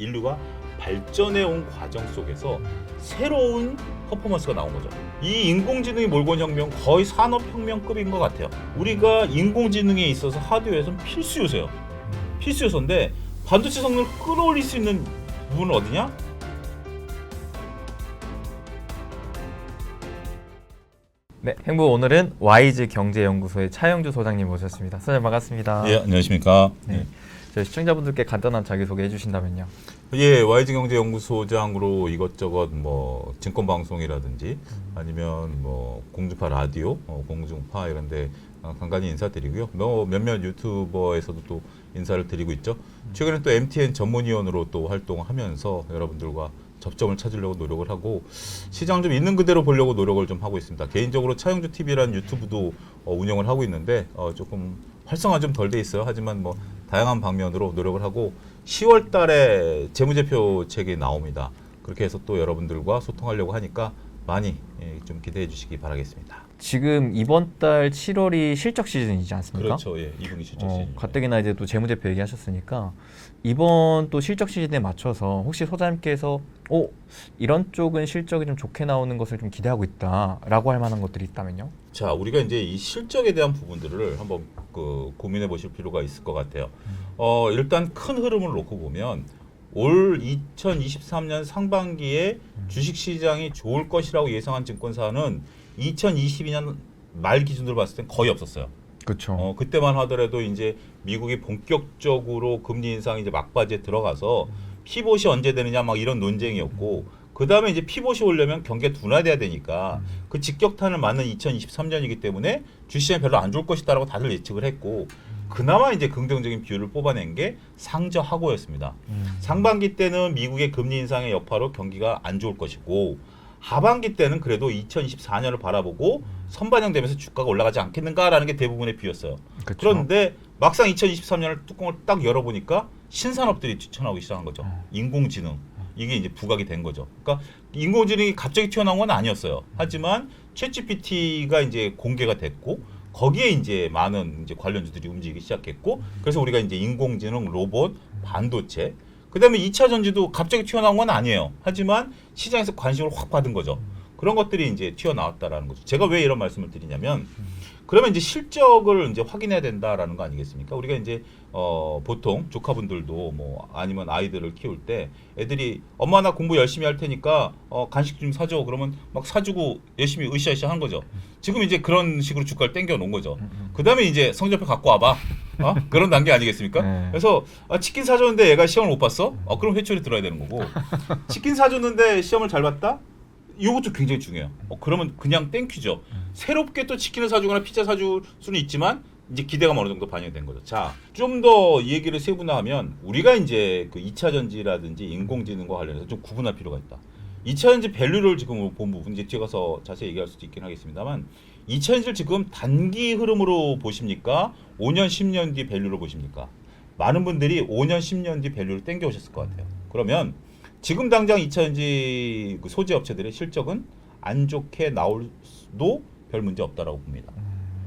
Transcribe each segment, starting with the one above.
인류가 발전해 온 과정 속에서 새로운 퍼포먼스가 나온 거죠. 이 인공지능이 몰고 온 혁명 거의 산업혁명급인 것 같아요. 우리가 인공지능에 있어서 하드웨어에서는 필수 요소예요. 필수 요소인데 반도체 성능을 끌어올릴 수 있는 부분은 어디냐? 네, 행부 오늘은 와이즈 경제연구소의 차영주 소장님 모셨습니다. 소장님 반갑습니다. 예, 안녕하십니까? 네. 저희 시청자분들께 간단한 자기소개 해주신다면요. 예, YG 경제연구소장으로 이것저것 뭐 증권 방송이라든지 아니면 뭐 공중파 라디오, 어, 공중파 이런데 어, 간간히 인사드리고요. 뭐 몇몇 유튜버에서도 또 인사를 드리고 있죠. 최근에 또 MTN 전문위원으로 또 활동하면서 여러분들과 접점을 찾으려고 노력을 하고 시장 좀 있는 그대로 보려고 노력을 좀 하고 있습니다. 개인적으로 차영주 TV라는 유튜브도 어, 운영을 하고 있는데 어, 조금 활성화 좀 덜 돼 있어요. 하지만 뭐 다양한 방면으로 노력을 하고 10월 달에 재무제표 책이 나옵니다. 그렇게 해서 또 여러분들과 소통하려고 하니까 많이 예, 좀 기대해 주시기 바라겠습니다. 지금 이번 달 7월이 실적 시즌이지 않습니까? 그렇죠. 예. 이분이 실적 어, 시즌. 가뜩이나 이제 또 재무제표 얘기하셨으니까 이번 또 실적 시즌에 맞춰서 혹시 소장님께서 오 이런 쪽은 실적이 좀 좋게 나오는 것을 좀 기대하고 있다라고 할 만한 것들이 있다면요? 자, 우리가 이제 이 실적에 대한 부분들을 한번 그 고민해 보실 필요가 있을 것 같아요. 어, 일단 큰 흐름을 놓고 보면 올 2023년 상반기에 주식 시장이 좋을 것이라고 예상한 증권사는 2022년 말 기준으로 봤을 땐 거의 없었어요. 그렇죠. 어, 그때만 하더라도 이제 미국이 본격적으로 금리 인상이 이제 막바지에 들어가서 피봇이 언제 되느냐 막 이런 논쟁이었고 그 다음에 이제 피봇이 오려면 경기가 둔화돼야 되니까 그 직격탄을 맞는 2023년이기 때문에 주시장이 별로 안 좋을 것이다라고 다들 예측을 했고 그나마 이제 긍정적인 비율을 뽑아낸 게 상저하고였습니다. 음. 상반기 때는 미국의 금리 인상의 여파로 경기가 안 좋을 것이고 하반기 때는 그래도 2024년을 바라보고 선반영되면서 주가가 올라가지 않겠는가라는 게 대부분의 비였어요. 그렇죠. 그런데 막상 2023년을 뚜껑을 딱 열어보니까 신산업들이 추천하기 시작한 거죠. 인공지능 이게 이제 부각이 된 거죠. 그러니까 인공지능이 갑자기 튀어나온 건 아니었어요. 하지만 챗GPT가 이제 공개가 됐고 거기에 이제 많은 이제 관련주들이 움직이기 시작했고 그래서 우리가 이제 인공지능, 로봇, 반도체 그다음에 2차 전지도 갑자기 튀어나온 건 아니에요. 하지만 시장에서 관심을 확 받은 거죠. 그런 것들이 이제 튀어나왔다라는 거죠. 제가 왜 이런 말씀을 드리냐면 그러면 이제 실적을 이제 확인해야 된다라는 거 아니겠습니까? 우리가 이제 어 보통 조카분들도 뭐 아니면 아이들을 키울 때 애들이 엄마 나 공부 열심히 할 테니까 어 간식 좀 사줘 그러면 막 사주고 열심히 으쌰으쌰 하는 거죠. 지금 이제 그런 식으로 주가를 땡겨 놓은 거죠. 그 다음에 이제 성적표 갖고 와봐. 어? 그런 단계 아니겠습니까? 네. 그래서 아, 치킨 사줬는데 얘가 시험을 못 봤어? 어, 그럼 회초리 들어야 되는 거고. 치킨 사줬는데 시험을 잘 봤다? 이것도 굉장히 중요해요. 어, 그러면 그냥 땡큐죠. 새롭게 또 치킨을 사주거나 피자 사줄 수는 있지만 이제 기대가 어느 정도 반영이 된 거죠. 자, 좀 더 얘기를 세분화하면 우리가 이제 그 2차 전지라든지 인공지능과 관련해서 좀 구분할 필요가 있다. 2차 전지 밸류를 지금 본 부분 이제 뒤에 가서 자세히 얘기할 수도 있긴 하겠습니다만 2차 전지를 지금 단기 흐름으로 보십니까? 5년, 10년 뒤 밸류로 보십니까? 많은 분들이 5년, 10년 뒤 밸류를 땡겨 오셨을 것 같아요. 그러면 지금 당장 2차 전지 그 소재 업체들의 실적은 안 좋게 나올도 별 문제 없다라고 봅니다.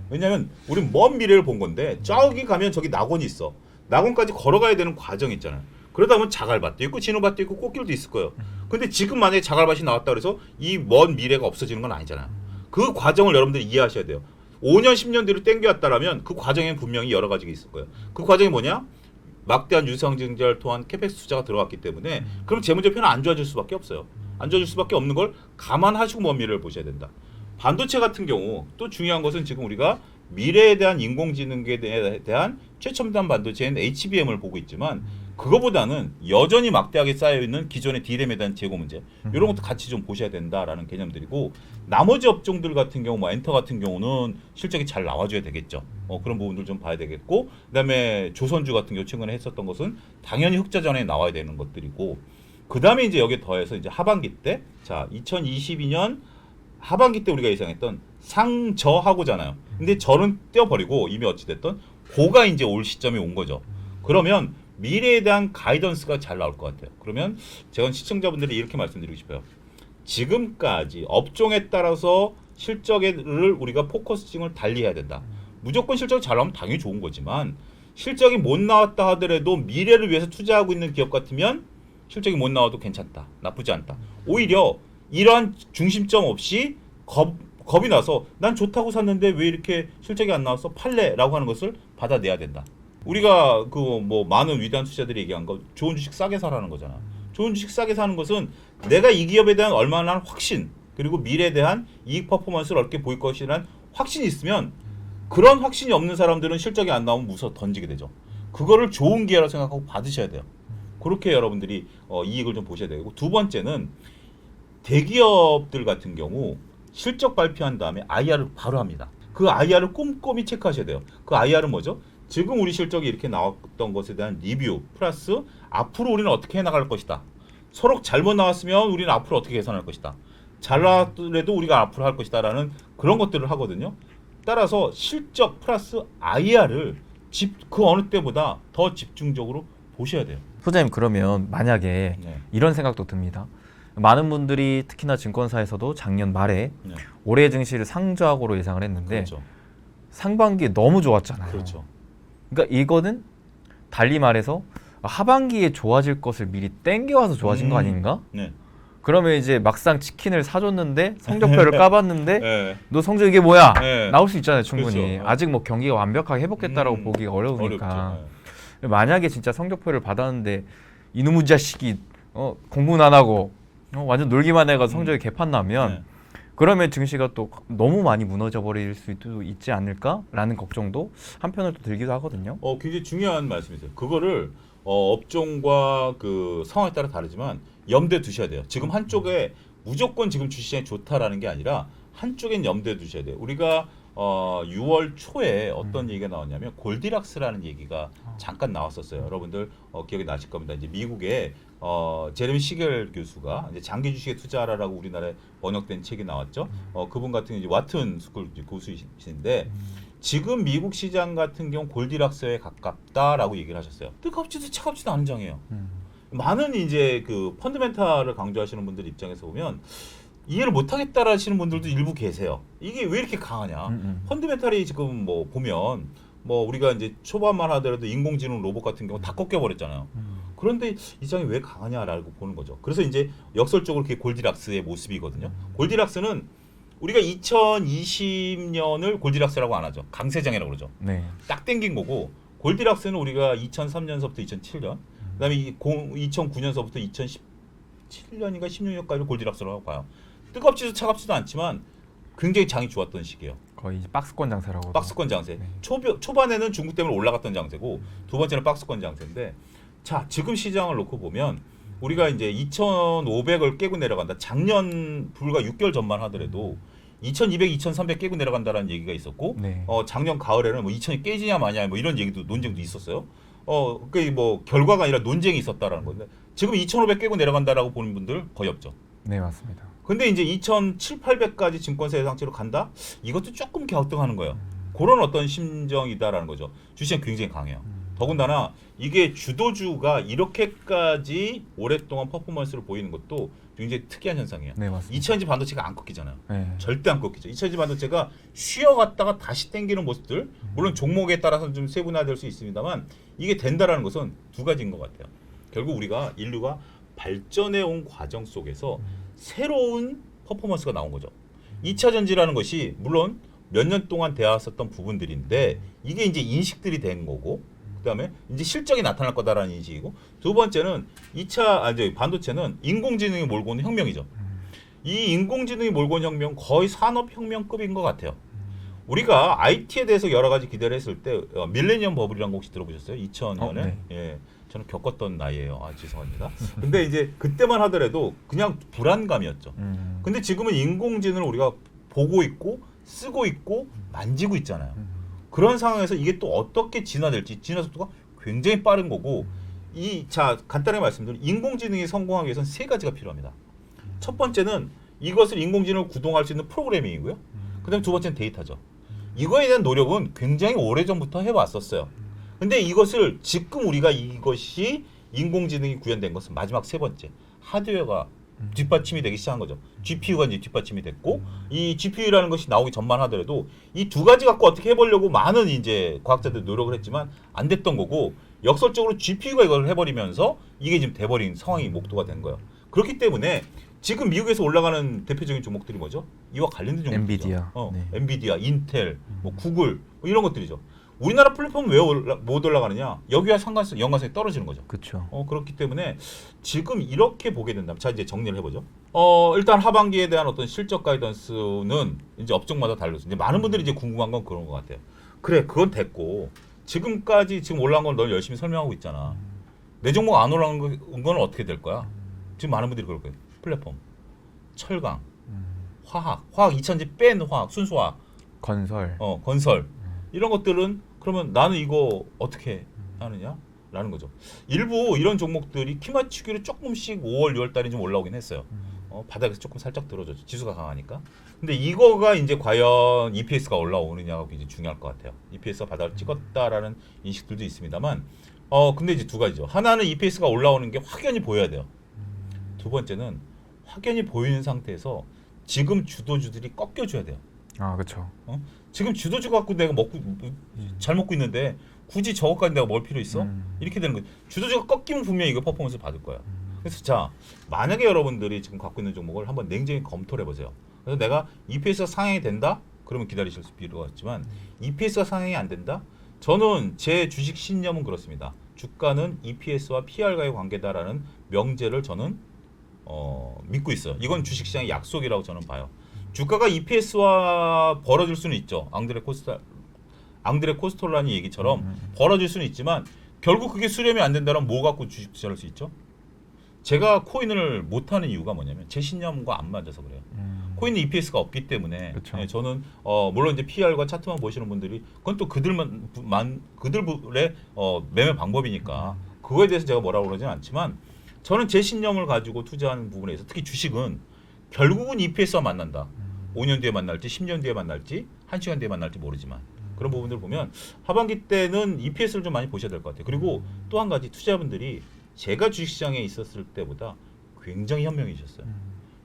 왜냐하면 우리 먼 미래를 본 건데 저기 가면 저기 낙원이 있어. 낙원까지 걸어가야 되는 과정이 있잖아요. 그러다 보면 자갈밭도 있고 진호밭도 있고 꽃길도 있을 거예요. 근데 지금 만약에 자갈밭이 나왔다 그래서 이 먼 미래가 없어지는 건 아니잖아요. 그 과정을 여러분들이 이해하셔야 돼요. 5년 10년 뒤로 땡겨왔다라면 그 과정에는 분명히 여러 가지가 있을 거예요. 그 과정이 뭐냐? 막대한 유상증자를 통한 캐펙스 투자가 들어갔기 때문에 그럼 재무제표는 안 좋아질 수밖에 없어요. 안 좋아질 수밖에 없는 걸 감안하시고 먼 미래를 보셔야 된다. 반도체 같은 경우 또 중요한 것은 지금 우리가 미래에 대한 인공지능에 대- 대한 최첨단 반도체인 HBM을 보고 있지만 그거보다는 여전히 막대하게 쌓여 있는 기존의 D램에 대한 재고 문제 이런 것도 같이 좀 보셔야 된다라는 개념들이고 나머지 업종들 같은 경우 뭐 엔터 같은 경우는 실적이 잘 나와줘야 되겠죠. 어, 그런 부분들 좀 봐야 되겠고 그다음에 조선주 같은 경우 최근에 했었던 것은 당연히 흑자 전에 나와야 되는 것들이고 그다음에 이제 여기에 더해서 이제 하반기 때 자 2022년 하반기 때 우리가 예상했던 상저하고잖아요. 근데 저는 떼어버리고 이미 어찌됐던 고가 이제 올 시점이 온 거죠. 그러면 미래에 대한 가이던스가 잘 나올 것 같아요. 그러면 제가 시청자분들이 이렇게 말씀드리고 싶어요. 지금까지 업종에 따라서 실적을 우리가 포커싱을 달리해야 된다. 무조건 실적이 잘 나오면 당연히 좋은 거지만 실적이 못 나왔다 하더라도 미래를 위해서 투자하고 있는 기업 같으면 실적이 못 나와도 괜찮다. 나쁘지 않다. 오히려 이러한 중심점 없이 겁, 겁이 나서 난 좋다고 샀는데 왜 이렇게 실적이 안 나왔어? 팔래라고 하는 것을 받아내야 된다. 우리가 그 뭐 많은 위대한 투자들이 얘기한 거 좋은 주식 싸게 사라는 거잖아. 좋은 주식 싸게 사는 것은 내가 이 기업에 대한 얼마나 확신 그리고 미래에 대한 이익 퍼포먼스를 얻게 보일 것이라는 확신이 있으면 그런 확신이 없는 사람들은 실적이 안 나오면 무서 던지게 되죠. 그거를 좋은 기회라고 생각하고 받으셔야 돼요. 그렇게 여러분들이 어, 이익을 좀 보셔야 되고 두 번째는 대기업들 같은 경우 실적 발표한 다음에 IR을 바로 합니다. 그 IR을 꼼꼼히 체크하셔야 돼요. 그 IR은 뭐죠? 지금 우리 실적이 이렇게 나왔던 것에 대한 리뷰 플러스 앞으로 우리는 어떻게 해나갈 것이다. 서로 잘못 나왔으면 우리는 앞으로 어떻게 개선할 것이다. 잘 나왔더라도 우리가 앞으로 할 것이다라는 그런 것들을 하거든요. 따라서 실적 플러스 IR을 집 그 어느 때보다 더 집중적으로 보셔야 돼요. 소장님 그러면 만약에 네. 이런 생각도 듭니다. 많은 분들이 특히나 증권사에서도 작년 말에 네. 올해 증시를 상저하고로 예상을 했는데 그렇죠. 상반기 너무 좋았잖아요. 그렇죠. 그러니까 이거는 달리 말해서 하반기에 좋아질 것을 미리 땡겨와서 좋아진 거 음. 아닌가? 네. 그러면 이제 막상 치킨을 사줬는데 성적표를 까봤는데 네. 너 성적 이게 뭐야? 네. 나올 수 있잖아요 충분히. 그렇죠. 아직 뭐 경기가 완벽하게 회복됐다라고 음. 보기가 어려우니까. 네. 만약에 진짜 성적표를 받았는데 이놈의 자식이 어, 공부는 안 하고 어, 완전 놀기만 해가 성적이 개판 나면 네. 그러면 증시가 또 너무 많이 무너져 버릴 수도 있지 않을까라는 걱정도 한편으로 또 들기도 하거든요. 어, 굉장히 중요한 말씀이세요. 그거를 어, 업종과 그 상황에 따라 다르지만 염두에 두셔야 돼요. 지금 한쪽에 무조건 지금 주시장이 좋다라는 게 아니라 한쪽엔 염두에 두셔야 돼요. 우리가 어, 6월 초에 어떤 얘기가 나왔냐면 골디락스라는 얘기가 잠깐 나왔었어요. 여러분들 어, 기억이 나실 겁니다. 이제 미국의 어, 제레미 시겔 교수가 이제 장기 주식에 투자하라라고 우리나라에 번역된 책이 나왔죠. 어, 그분 같은 이제 와튼 스쿨 교수이신데 지금 미국 시장 같은 경우 골디락스에 가깝다라고 얘기를 하셨어요. 뜨겁지도 차갑지도 않은 장이에요. 음. 많은 이제 그 펀드멘탈을 강조하시는 분들 입장에서 보면 이해를 못하겠다 하시는 분들도 일부 계세요. 이게 왜 이렇게 강하냐? 음, 음. 펀드멘탈이 지금 뭐 보면 뭐 우리가 이제 초반만 하더라도 인공지능 로봇 같은 경우 다 꺾여 버렸잖아요. 음. 그런데 이 장이 왜 강하냐라고 보는 거죠. 그래서 이제 역설적으로 그게 골디락스의 모습이거든요. 골디락스는 우리가 2020년을 골디락스라고 안 하죠. 강세장이라고 그러죠. 네. 딱 땡긴 거고 골디락스는 우리가 2003년서부터 2007년 그다음에 이 2009년서부터 2017년인가 16년까지 골디락스라고 봐요. 뜨겁지도 차갑지도 않지만 굉장히 장이 좋았던 시기예요. 거의 이제 박스권 장사라고. 박스권 장세. 네. 초, 초반에는 중국 때문에 올라갔던 장세고 두 번째는 박스권 장세인데 자 지금 시장을 놓고 보면 우리가 이제 2,500을 깨고 내려간다. 작년 불과 6개월 전만 하더라도 2,200, 2,300 깨고 내려간다라는 얘기가 있었고 네. 어 작년 가을에는 뭐 2천이 깨지냐 마냐 뭐 이런 얘기도 논쟁도 있었어요. 어, 그뭐 결과가 아니라 논쟁이 있었다라는 건데 지금 2,500 깨고 내려간다라고 보는 분들 거의 없죠. 네 맞습니다. 근데 이제 2,700, 800까지 증권사 예상치로 간다? 이것도 조금 갸우뚱하는 거예요. 그런 어떤 심정이다라는 거죠. 주식은 굉장히 강해요. 더군다나 이게 주도주가 이렇게까지 오랫동안 퍼포먼스를 보이는 것도 굉장히 특이한 현상이에요. 네 맞습니다. 2000지 반도체가 안 꺾이잖아요. 네. 절대 안 꺾이죠. 2000지 반도체가 쉬어갔다가 다시 땡기는 모습들 물론 종목에 따라서 좀 세분화될 수 있습니다만 이게 된다라는 것은 두 가지인 것 같아요. 결국 우리가 인류가 발전해 온 과정 속에서 새로운 퍼포먼스가 나온 거죠. 2차 전지라는 것이 물론 몇 년 동안 되었었던 부분들인데 이게 이제 인식들이 된 거고 그다음에 이제 실적이 나타날 거다라는 인식이고 두 번째는 2차 아 이제 반도체는 인공지능이 몰고 오는 혁명이죠. 이 인공지능이 몰고 온 혁명 거의 산업혁명급인 것 같아요. 우리가 IT에 대해서 여러 가지 기대를 했을 때 어, 밀레니엄 버블이라는 거 혹시 들어보셨어요? 2000년에 어, 네. 예, 저는 겪었던 나이예요. 아 죄송합니다. 근데 이제 그때만 하더라도 그냥 불안감이었죠. 음. 근데 지금은 인공지능을 우리가 보고 있고 쓰고 있고 만지고 있잖아요. 음. 그런 상황에서 이게 또 어떻게 진화될지 진화 속도가 굉장히 빠른 거고 이 자 간단하게 말씀드리면 인공지능이 성공하기 위해서는 세 가지가 필요합니다. 첫 번째는 이것을 인공지능을 구동할 수 있는 프로그래밍이고요. 그다음에 두 번째는 데이터죠. 이거에 대한 노력은 굉장히 오래 전부터 해왔었어요. 근데 이것을 지금 우리가 이것이 인공지능이 구현된 것은 마지막 세 번째 하드웨어가 뒷받침이 되기 시작한 거죠. GPU가 이제 뒷받침이 됐고 이 GPU라는 것이 나오기 전만 하더라도 이 두 가지 갖고 어떻게 해보려고 많은 이제 과학자들이 노력을 했지만 안 됐던 거고 역설적으로 GPU가 이걸 해버리면서 이게 지금 돼버린 상황이 목도가 된 거예요. 그렇기 때문에 지금 미국에서 올라가는 대표적인 종목들이 뭐죠? 이와 관련된 종목들이죠. 엔비디아. 어, 네. 엔비디아, 인텔, 뭐 구글 뭐 이런 것들이죠. 우리나라 플랫폼은 왜 올라, 못 올라가느냐? 여기와 상관성, 연관성이 떨어지는 거죠. 그렇죠. 어, 그렇기 때문에 지금 이렇게 보게 된다면 자 이제 정리를 해보죠. 어 일단 하반기에 대한 어떤 실적 가이던스는 이제 업종마다 달라서 이제 많은 분들이 이제 궁금한 건 그런 것 같아요. 그래 그건 됐고 지금까지 지금 올라간 걸널 열심히 설명하고 있잖아. 내 종목 안 올라간 거- 건 어떻게 될 거야? 지금 많은 분들이 그럴 거예요. 플랫폼, 철강, 화학, 화학 2천지 뺀 화학, 순수화학, 건설. 어 건설 이런 것들은 그러면 나는 이거 어떻게 하느냐? 라는 거죠. 일부 이런 종목들이 키 맞추기로 조금씩 5월, 6월 달에 좀 올라오긴 했어요. 어, 바닥에서 조금 살짝 들어줬죠. 지수가 강하니까. 근데 이거가 이제 과연 EPS가 올라오느냐가 굉장히 중요할 것 같아요. EPS가 바닥을 찍었다라는 인식들도 있습니다만, 어 근데 이제 두 가지죠. 하나는 EPS가 올라오는 게 확연히 보여야 돼요. 두 번째는 확연히 보이는 상태에서 지금 주도주들이 꺾여줘야 돼요. 아 그렇죠. 지금 주도주 갖고 내가 먹고 잘 먹고 있는데 굳이 저것까지 내가 먹을 필요 있어? 음. 이렇게 되는 거죠. 주도주가 꺾이면 분명히 이거 퍼포먼스 받을 거야. 그래서 자 만약에 여러분들이 지금 갖고 있는 종목을 한번 냉정히 검토를 해보세요. 그래서 내가 EPS가 상향이 된다? 그러면 기다리실 필요가 있지만 EPS가 상향이 안 된다? 저는 제 주식 신념은 그렇습니다. 주가는 EPS와 PR과의 관계다라는 명제를 저는 어, 믿고 있어요. 이건 주식시장의 약속이라고 저는 봐요. 주가가 EPS와 벌어질 수는 있죠. 앙드레 코스타 앙드레 코스톨라니 얘기처럼 음. 벌어질 수는 있지만 결국 그게 수렴이 안 된다면 뭐 갖고 주식 투자할 수 있죠? 제가 코인을 못 하는 이유가 뭐냐면 제 신념과 안 맞아서 그래요. 음. 코인은 EPS가 없기 때문에. 예, 저는 어, 물론 이제 PR과 차트만 보시는 분들이 그건 또 그들만 부- 만 그들의 어, 매매 방법이니까 그거에 대해서 제가 뭐라고 그러진 않지만 저는 제 신념을 가지고 투자하는 부분에 있어서 특히 주식은 결국은 EPS와 만난다. 5년 뒤에 만날지 10년 뒤에 만날지 1시간 뒤에 만날지 모르지만 그런 부분들을 보면 하반기 때는 EPS를 좀 많이 보셔야 될 것 같아요. 그리고 또 한 가지 투자자분들이 제가 주식시장에 있었을 때보다 굉장히 현명해지셨어요.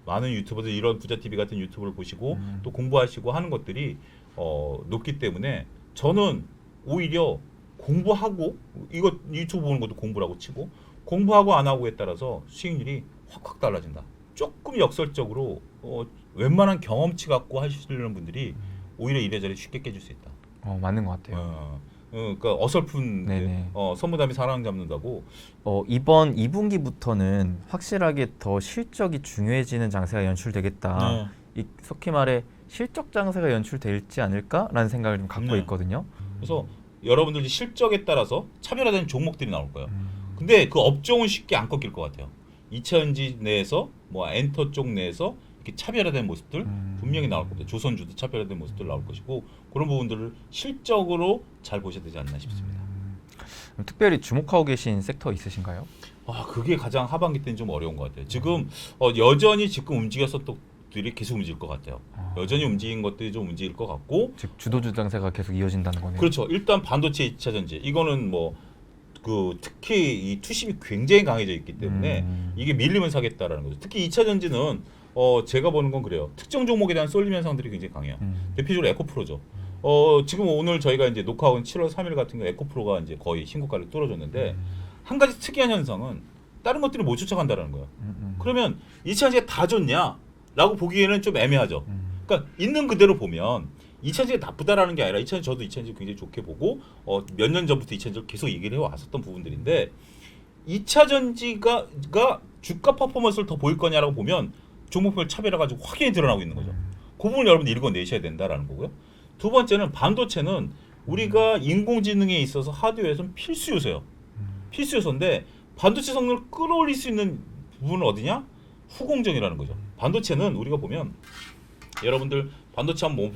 많은 유튜버들 이런 부자 TV 같은 유튜브를 보시고 음. 또 공부하시고 하는 것들이 어, 높기 때문에 저는 오히려 공부하고 이거 유튜브 보는 것도 공부라고 치고 공부하고 안 하고에 따라서 수익률이 확확 달라진다. 조금 역설적으로 어, 웬만한 경험치 갖고 하시려는 분들이 오히려 이래저래 쉽게 깨질 수 있다. 어 맞는 것 같아요. 어, 어, 그러니까 어설픈 네네. 어, 선무담이 사람 잡는다고 어, 이번 2분기부터는 확실하게 더 실적이 중요해지는 장세가 연출되겠다. 네. 이 속히 말해 실적 장세가 연출될지 않을까라는 생각을 좀 갖고 네. 있거든요. 그래서 여러분들이 실적에 따라서 차별화된 종목들이 나올 거예요. 음. 근데 그 업종은 쉽게 안 꺾일 것 같아요. 이차전지 내에서 뭐 엔터 쪽 내에서 이렇게 차별화된 모습들 음. 분명히 나올 겁니다. 조선주도 차별화된 모습들 나올 것이고 그런 부분들을 실적으로 잘 보셔야 되지 않나 싶습니다. 그럼 특별히 주목하고 계신 섹터 있으신가요? 와 그게 가장 하반기 때는 좀 어려운 것 같아요. 지금 어, 여전히 지금 움직였었던 것들이 계속 움직일 것 같아요. 아. 여전히 움직인 것들이 좀 움직일 것 같고 즉 주도주 장세가 계속 이어진다는 거네요. 그렇죠. 일단 반도체 2차 전지 이거는 뭐 그 특히 이 투심이 굉장히 강해져 있기 때문에 음. 이게 밀리면 사겠다라는 거죠. 특히 2차 전지는 어 제가 보는 건 그래요. 특정 종목에 대한 쏠림 현상들이 굉장히 강해요. 음. 대표적으로 에코프로죠. 어 지금 오늘 저희가 이제 녹화한 7월 3일 같은 경우 에코프로가 이제 거의 신고가를 뚫어줬는데 한 가지 특이한 현상은 다른 것들이 못 쫓아간다라는 거예요. 음, 음. 그러면 2차 전지가 다 좋냐?라고 보기에는 좀 애매하죠. 음. 그러니까 있는 그대로 보면 2차전지가 나쁘다라는 게 아니라 2차전지 저도 2차전지 굉장히 좋게 보고 어, 몇 년 전부터 2차전지를 계속 얘기를 해 왔었던 부분들인데 2차 전지가 가 주가 퍼포먼스를 더 보일 거냐라고 보면 종목별 차별화 가지고 확연히 드러나고 있는 거죠. 그 부분 여러분들 읽어내셔야 된다라는 거고요. 두 번째는 반도체는 우리가 인공지능에 있어서 하드웨어에서는 필수 요소예요. 필수 요소인데 반도체 성능을 끌어올릴 수 있는 부분은 어디냐? 후공정이라는 거죠. 반도체는 우리가 보면 여러분들 반도체 하면 뭐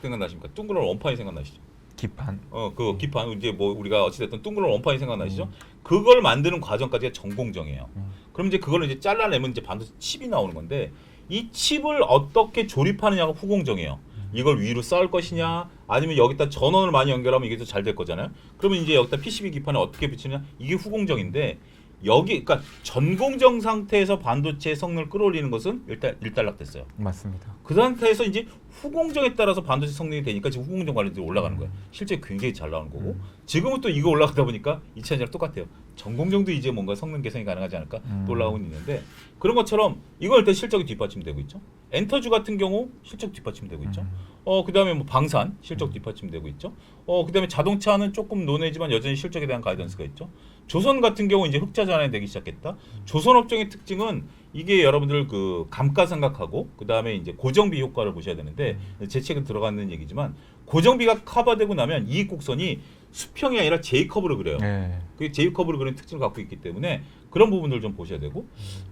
생각나십니까? 둥그런 원판이 생각나시죠? 기판. 어, 그 기판 이제 뭐 우리가 어찌됐든 둥그런 원판이 생각나시죠? 그걸 만드는 과정까지가 전공정이에요. 음. 그럼 이제 그걸 이제 잘라내면 이제 반도체 칩이 나오는 건데 이 칩을 어떻게 조립하느냐가 후공정이에요. 이걸 위로 쌓을 것이냐 아니면 여기다 전원을 많이 연결하면 이게 더 잘 될 거잖아요. 그러면 이제 여기다 PCB 기판에 어떻게 붙이냐 이게 후공정인데 여기 그러니까 전공정 상태에서 반도체 성능을 끌어올리는 것은 일단 일단락 됐어요. 맞습니다. 그 상태에서 이제 후공정에 따라서 반도체 성능이 되니까 지금 후공정 관련들이 올라가는 거예요. 실제 굉장히 잘 나오는 거고 지금은 또 이거 올라가다 보니까 2차전이랑 똑같아요. 전공정도 이제 뭔가 성능 개선이 가능하지 않을까 음. 또 올라오고 있는데 그런 것처럼 이건 일단 실적이 뒷받침되고 있죠. 엔터주 같은 경우 실적 뒷받침되고 있죠. 음. 어 그다음에 뭐 방산 실적 뒷받침되고 있죠. 어 그다음에 자동차는 조금 논외지만 여전히 실적에 대한 가이던스가 있죠. 조선 같은 경우 이제 흑자 전환되기 시작했다. 조선 업종의 특징은 이게 여러분들 그 감가상각하고 그 다음에 이제 고정비 효과를 보셔야 되는데 제 책은 들어가는 얘기지만 고정비가 커버되고 나면 이익 곡선이 수평이 아니라 J 커브로 그려요. 네. 그 J 커브를 그리는 특징을 갖고 있기 때문에 그런 부분들 좀 보셔야 되고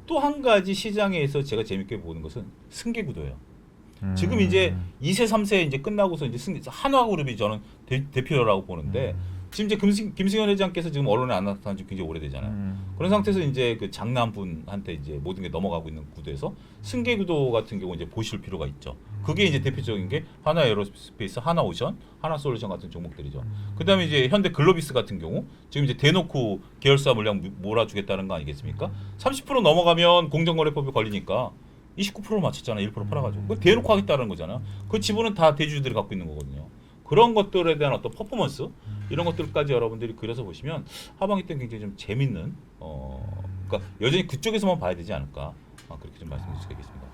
또 한 가지 시장에서 제가 재밌게 보는 것은 승계 구도예요. 음. 지금 이제 2세, 3세 이제 끝나고서 이제 승 한화그룹이 저는 대, 대표라고 보는데 지금 이제 김승, 김승현 회장께서 지금 언론에 안 나타난 지 굉장히 오래되잖아요. 음. 그런 상태에서 이제 그 장남분한테 이제 모든 게 넘어가고 있는 구도에서 승계 구도 같은 경우 이제 보실 필요가 있죠. 그게 이제 대표적인 게 하나 에어로스페이스, 하나 오션, 하나 솔루션 같은 종목들이죠. 그다음에 이제 현대 글로비스 같은 경우 지금 이제 대놓고 계열사 물량 미- 몰아주겠다는 거 아니겠습니까? 30% 넘어가면 공정거래법이 걸리니까 29%를 맞췄잖아요. 1% 팔아가지고. 그 대놓고 하겠다는 거잖아. 그 지분은 다 대주주들이 갖고 있는 거거든요. 그런 것들에 대한 어떤 퍼포먼스 이런 것들까지 여러분들이 그려서 보시면 하반기 때는 굉장히 좀 재밌는 어 그러니까 여전히 그쪽에서만 봐야 되지 않을까 아, 그렇게 좀 말씀드릴 수 있겠습니다.